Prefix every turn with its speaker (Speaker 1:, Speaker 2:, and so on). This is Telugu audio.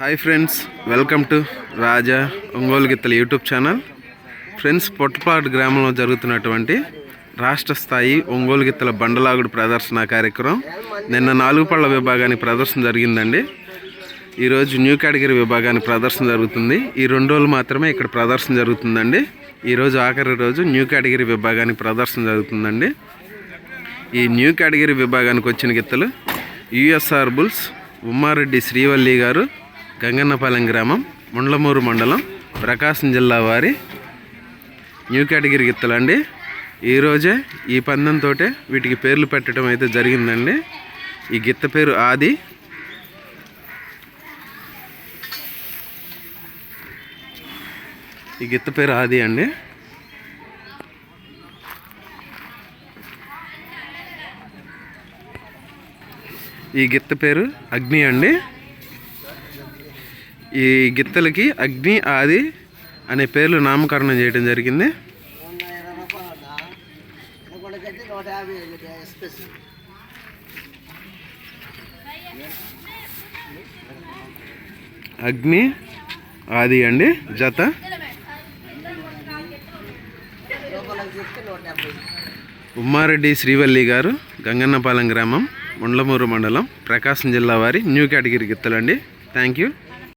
Speaker 1: Hi friends welcome to Raja Ongole గిత్తల YouTube channel friends Pottapadu గ్రామంలో జరుగుతున్నటువంటి రాష్ట్ర స్థాయి ఒంగోలు గిత్తల బండలాగుడు ప్రదర్శన కార్యక్రమం. నిన్న నాలుగు పళ్ళ విభాగానికి ప్రదర్శన జరిగిందండి. ఈరోజు న్యూ కేటగిరీ విభాగానికి ప్రదర్శన జరుగుతుంది. ఈ రెండు రోజులు మాత్రమే ఇక్కడ ప్రదర్శన జరుగుతుందండి. ఈరోజు ఆఖరి రోజు న్యూ కేటగిరీ విభాగానికి ప్రదర్శన జరుగుతుందండి. ఈ న్యూ కేటగిరీ విభాగానికి వచ్చిన గిత్తలు యుఎస్ఆర్ బుల్స్ ఉమ్మారెడ్డి శ్రీవల్లి గారు గంగన్నపాలెం గ్రామం ముండ్లమూరు మండలం ప్రకాశం జిల్లా వారి న్యూ కేటగిరీ గిత్తలండి ఈరోజే ఈ పందంతో వీటికి పేర్లు పెట్టడం అయితే జరిగిందండి. ఈ గిత్త పేరు ఆది. ఈ గిత్త పేరు ఆది అండి. ఈ గిత్త పేరు అగ్ని అండి. ఈ గిత్తలకి అగ్ని ఆది అనే పేర్లు నామకరణం చేయడం జరిగింది. అగ్ని ఆది అండి జత. ఉమ్మారెడ్డి శ్రీవల్లి గారు గంగన్నపాలెం గ్రామం ముండ్లమూరు మండలం ప్రకాశం జిల్లా వారి న్యూ కేటగిరీ గిత్తలండి. thank you.